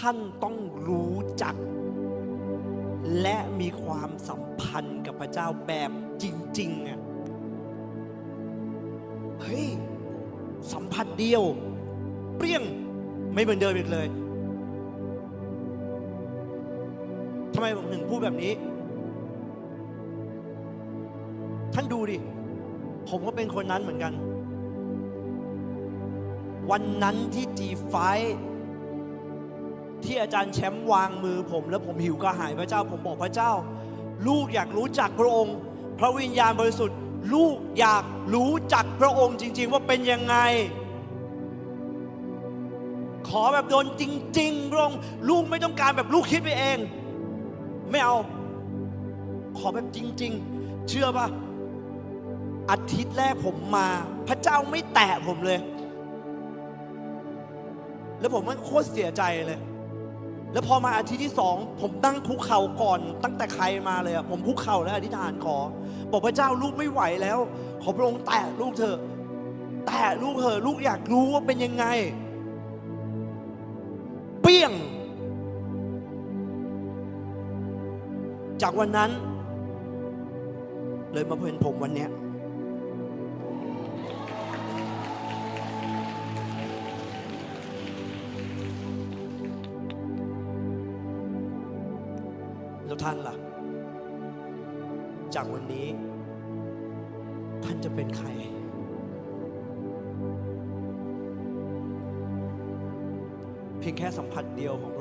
ท่านต้องรู้จัก และมีความสัมพันธ์กับพระเจ้าแบบจริงๆอะเฮ้ยสัมผัสเดียว เปรี้ยงไม่เหมือนเดิมอีกเลยทำไมผมถึงพูดแบบนี้ ท่านดูดิ ผมก็เป็นคนนั้นเหมือนกัน วันนั้นที่จีไฟ ที่อาจารย์แชมป์วางมือผม แล้วผมหิวกระหายพระเจ้า ผมบอกพระเจ้า ลูกอยากรู้จักพระองค์ พระวิญญาณบริสุทธิ์ ลูกอยากรู้จักพระองค์จริง ๆ ว่าเป็นยังไง ขอแบบโดนจริงๆพระองค์ลูกไม่ต้องการแบบลูกคิดไปเอง ไม่เอา ขอแบบจริง ๆ เชื่อปะอาทิตย์แรกผมมา พระเจ้าไม่แตะผมเลย แล้วผมมันโคตรเสียใจเลย แล้วพอมาอาทิตย์ที่สองผมตั้งคุกเข่าก่อน ตั้งแต่ใครมาเลยอะผมคุกเข่าแล้วอธิษฐานขอ บอกพระเจ้าลูกไม่ไหวแล้ว ขอพระองค์แตะลูกเถอะแตะลูกเถอะลูกอยากรู้ว่าเป็นยังไง เปี้ยง จากวันนั้น เลยมาเป็นผมวันเนี้ย แล้วท่านล่ะ จากวันนี้ ท่านจะเป็นใคร เพียงแค่สัมผัสเดียวของ